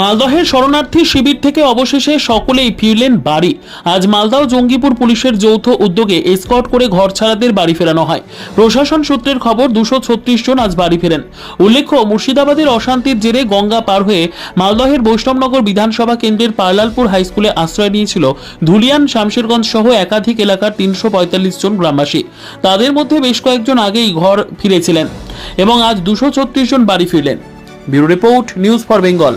মালদহের শরণার্থী শিবির থেকে অবশেষে সকলেই ফিরলেন বাড়ি। আজ মালদহ জঙ্গিপুর পুলিশের যৌথ উদ্যোগে এসকর্ট করে ঘর ছাড়াদের বাড়ি ফেরানো হয়। প্রশাসন সূত্রের খবর দুশো ছত্রিশ জন আজ বাড়ি ফেরেন। উল্লেখ্য, মুর্শিদাবাদের অশান্তির জেরে গঙ্গা পার হয়ে মালদহের বৈষ্ণবনগর বিধানসভা কেন্দ্রের পার্লালপুর হাইস্কুলে আশ্রয় নিয়েছিল ধুলিয়ান, শামশেরগঞ্জ সহ একাধিক এলাকার তিনশো পঁয়তাল্লিশ জন গ্রামবাসী। তাদের মধ্যে বেশ কয়েকজন আগেই ঘর ফিরেছিলেন এবং আজ দুশো ছত্রিশ জন বাড়ি ফিরলেন। Bureau report, news for Bengal.